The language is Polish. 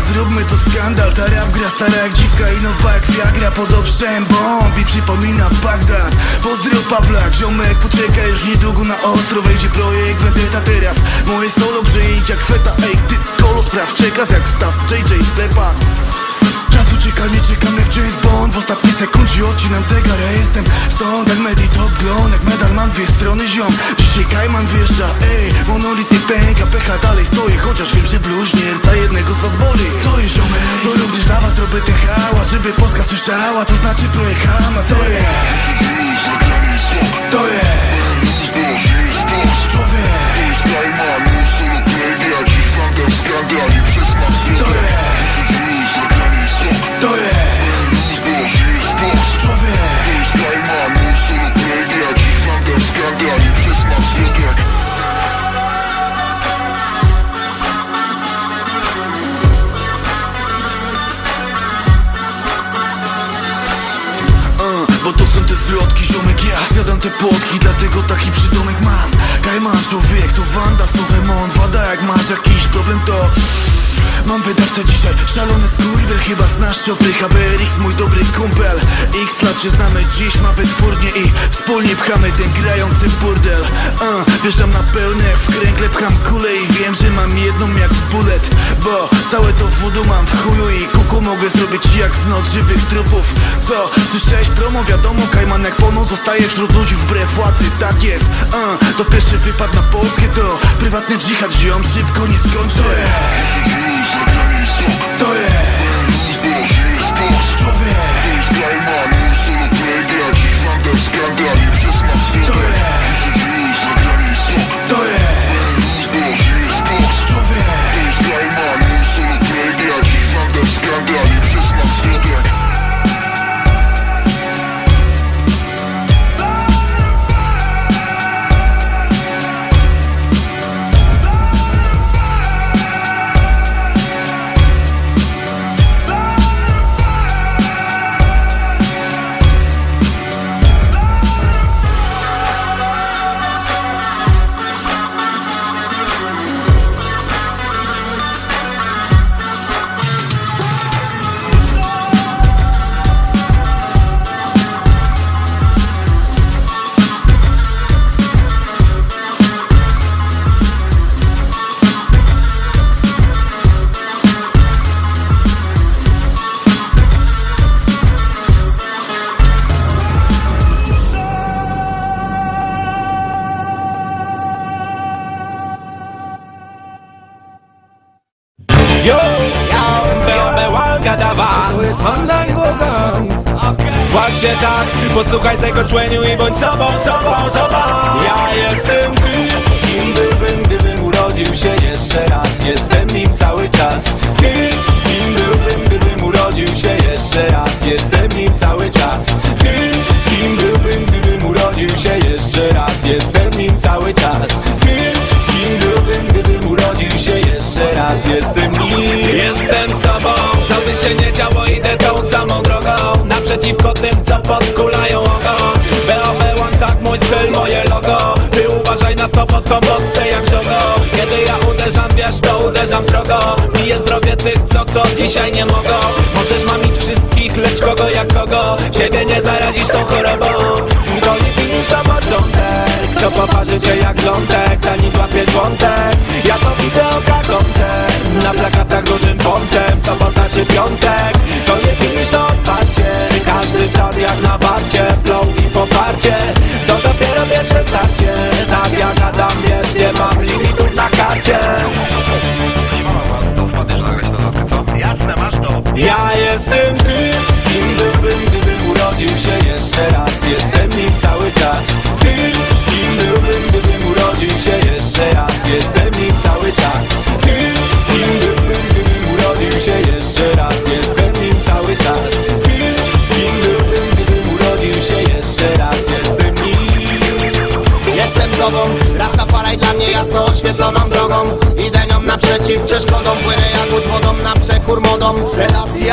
zróbmy to skandal. Ta rap gra stara jak dziwka i nowa jak Viagra Pod obstrzem bomb i przypomina Bagdad. Pozdro Pawlak, ziomek poczekaj już niedługo na ostro Wejdzie projekt Vendetta teraz. Moje solo grzeje jak feta Ej ty kolo spraw czekaz jak staw JJ sklepa Czas ucieka, nie czekam jak James W ostatniej sekundzie odcinam zegar Ja jestem stąd jak Medi Top Jak medal mam dwie strony ziom Dzisiaj Kajman wjeżdża, ej Monolit pęka, pecha dalej stoję Chociaż wiem, że bluźnierca jednego z was boli Co jest ziomek? To również dla was robię ten hałas Żeby Polska słyszała, co znaczy projekt Hama Co jest? To jest zwrotki, ziomek, ja zjadam te płotki Dlatego taki przydomek mam. Kajman, człowiek, to wanda, Sowemon Wada, jak masz jakiś problem, to Mam wydawcę dzisiaj, szalony skurwiel Chyba znasz Cioprycha BRX, mój dobry kumpel. X lat się znamy, dziś ma wytwórnię I wspólnie pchamy ten grający burdel. Uh, Wjeżdżam na pełne jak w kręgle Pcham kulę i wiem, że mam jedną jak w bullet. Bo całe to voodoo mam w chuju I kuku mogę zrobić jak w noc żywych trupów. Co? Słyszałeś promo? Wiadomo, Kajman jak pono Zostaje wśród ludzi wbrew władzy, tak jest. Uh, To pierwszy wypad na Polskę To prywatny dżihad, ziom szybko nie skończę To jest Właśnie tak, posłuchaj tego człeniu i bądź sobą, sobą, sobą. Ja jestem tym, kim byłbym, gdybym urodził się jeszcze raz. Jestem nim cały czas. Tym, kim byłbym, gdybym urodził się jeszcze raz. Jestem nim cały czas. Tym, kim byłbym, gdybym urodził się jeszcze raz. Jestem nim cały czas. Tym, kim byłbym, gdybym urodził się jeszcze raz. Jestem nim. Jestem sobą, co by się nie działo Idę tą samą drogą Naprzeciwko tym, co podkulają ogon BOB One, tak mój styl, moje logo. Ty uważaj na to, bo to mocne jak żogo. Kiedy ja uderzam, wiesz, to uderzam srogo. Piję zdrowie tych, co to dzisiaj nie mogą. Możesz mamić wszystkich, lecz kogo jak kogo. Siebie nie zarazisz tą chorobą. To nie finisz, to początek. To poparzy cię jak rządek, zanim złapiesz wątek. Ja to widzę oka kątem Na plakatach dużym fontem. Sobota czy piątek. To nie finisz, to Każdy czas jak na warcie Flow i poparcie. To dopiero pierwsze starcie. Tak jak Adam, wiesz, nie mam limitów na karcie. Ja jestem tym, kim byłbym, gdybym urodził się jeszcze raz. Jestem sobą, Rastafari dla mnie jasno oświetloną drogą. Idę nią naprzeciw przeszkodom Płynę jak łódź wodą na przekór modom Selassie